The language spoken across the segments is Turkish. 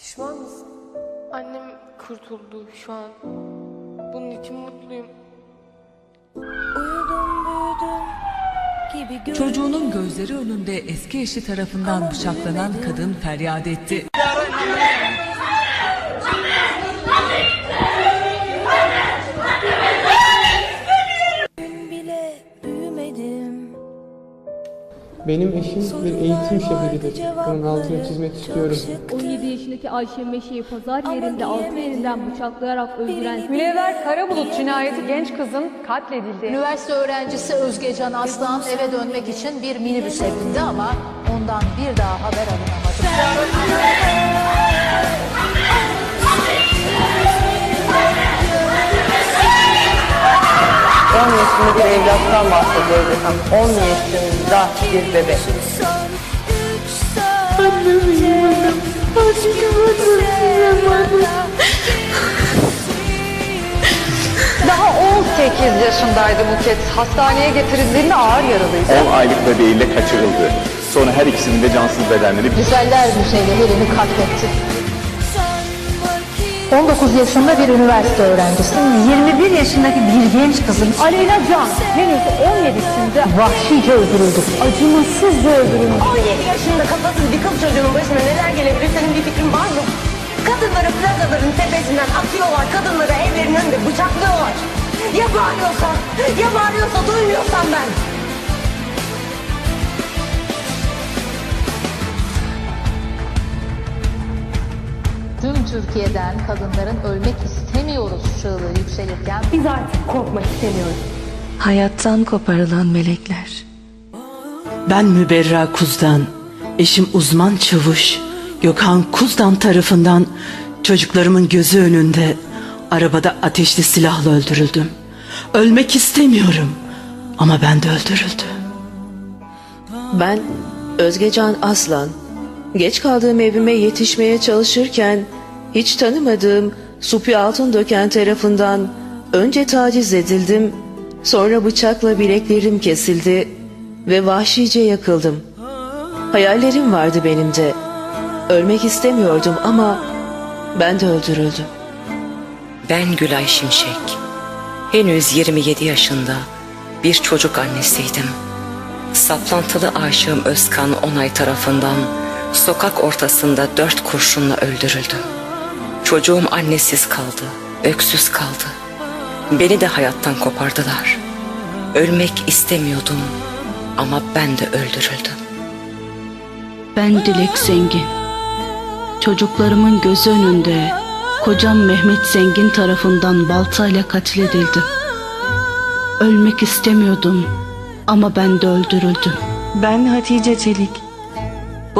Pişman mısın? Annem kurtuldu şu an. Bunun için mutluyum. Uyudum büyüdüm gibi Çocuğunun gözleri önünde eski eşi tarafından bıçaklanan kadın feryat etti. Benim eşim bir eğitim şehridir. Bunun altını çizmek istiyorum. 17 yaşındaki Ayşe Meşe'yi pazar yerinde altı yerinden bıçaklayarak öldüren Münevver Karabulut cinayeti genç kızın katledildi. Üniversite öğrencisi Özgecan Aslan eve dönmek için bir minibüse bindi ama ondan bir daha haber alınamadı. 10 yaşında bir evlattan bahsediyoruz efendim. 10 yaşında bir bebek. Daha 18 yaşındaydı Buket. Hastaneye getirildiğinde ağır yaralıydı. 10 aylık bebeğiyle kaçırıldı. Sonra her ikisinin de cansız bedenleri Güzeller Müzeyle Helen'i katletti. Sanma ki 19 yaşında bir üniversite öğrencisi 21 yaşındaki bir genç kızın Aleyna Can henüz 17'sinde vahşice öldürüldü. Acımasızca öldürüldü. 17 yaşında kafasız bir kız çocuğunun başına neler gelebilir senin bir fikrin var mı? Kadınları plazaların tepesinden atıyorlar, kadınları evlerin önünde bıçaklıyorlar. Ya bağırıyorsan, ya bağırıyorsa duymuyorsam ben. Tüm Türkiye'den kadınların ölmek istemiyoruz çığlığı yükselirken Hayattan koparılan melekler. Ben Müberra Kuz'dan, eşim uzman çavuş Gökhan Kuz'dan tarafından çocuklarımın gözü önünde arabada ateşli silahla öldürüldüm. Ölmek istemiyorum ama ben de öldürüldüm. Ben Özgecan Aslan. Geç kaldığım evime yetişmeye çalışırken hiç tanımadığım Supi Altındöken tarafından önce taciz edildim, sonra bıçakla bileklerim kesildi ve vahşice yakıldım. Hayallerim vardı benim de. Ölmek istemiyordum ama ben de öldürüldüm. Ben Gülay Şimşek. Henüz 27 yaşında bir çocuk annesiydim. Saplantılı aşığım Özkan Onay tarafından sokak ortasında dört kurşunla öldürüldüm. Çocuğum annesiz kaldı, öksüz kaldı. Beni de hayattan kopardılar. Ölmek istemiyordum ama ben de öldürüldüm. Ben Dilek Zengin. Çocuklarımın gözü önünde kocam Mehmet Zengin tarafından baltayla katledildim. Ölmek istemiyordum ama ben de öldürüldüm. Ben Hatice Çelik.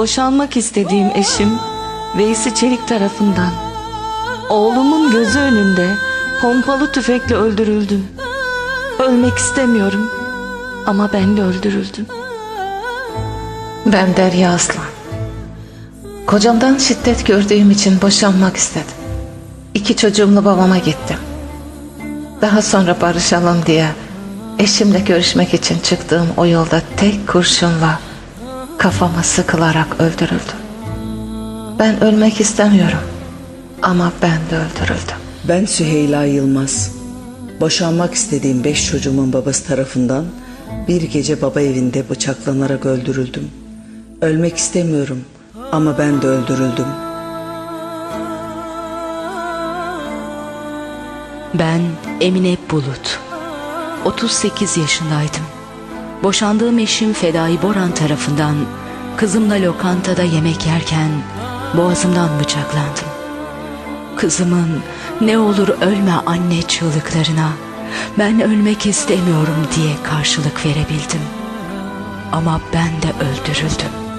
Boşanmak istediğim eşim Veysi Çelik tarafından oğlumun gözü önünde pompalı tüfekle öldürüldüm. Ölmek istemiyorum ama ben de öldürüldüm. Ben Derya Aslan. Kocamdan şiddet gördüğüm için boşanmak istedim. İki çocuğumla babama gittim. Daha sonra barışalım diye eşimle görüşmek için çıktığım o yolda tek kurşunla kafama sıkılarak öldürüldüm. Ben ölmek istemiyorum ama ben de öldürüldüm. Ben Süheyla Yılmaz. Boşanmak istediğim beş çocuğumun babası tarafından bir gece baba evinde bıçaklanarak öldürüldüm. Ölmek istemiyorum ama ben de öldürüldüm. Ben Emine Bulut. 38 yaşındaydım. Boşandığım eşim Fedai Boran tarafından kızımla lokantada yemek yerken boğazımdan bıçaklandım. Kızımın ne olur ölme anne çığlıklarına ben ölmek istemiyorum diye karşılık verebildim. Ama ben de öldürüldüm.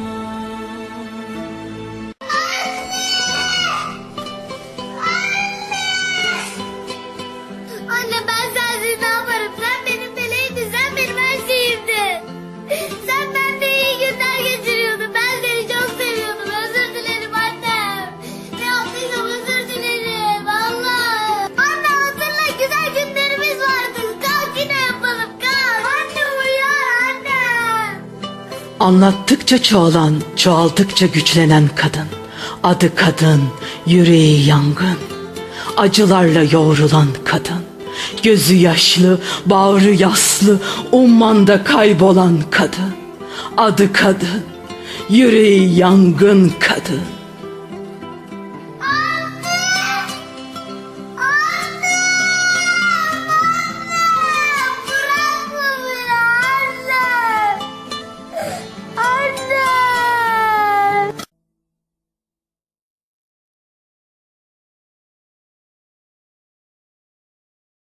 Anlattıkça çoğalan, çoğaldıkça güçlenen kadın. Adı kadın, Yüreği yangın, acılarla yoğrulan kadın. Gözü yaşlı, bağrı yaslı, ummanda kaybolan kadın. Adı kadın, yüreği yangın kadın.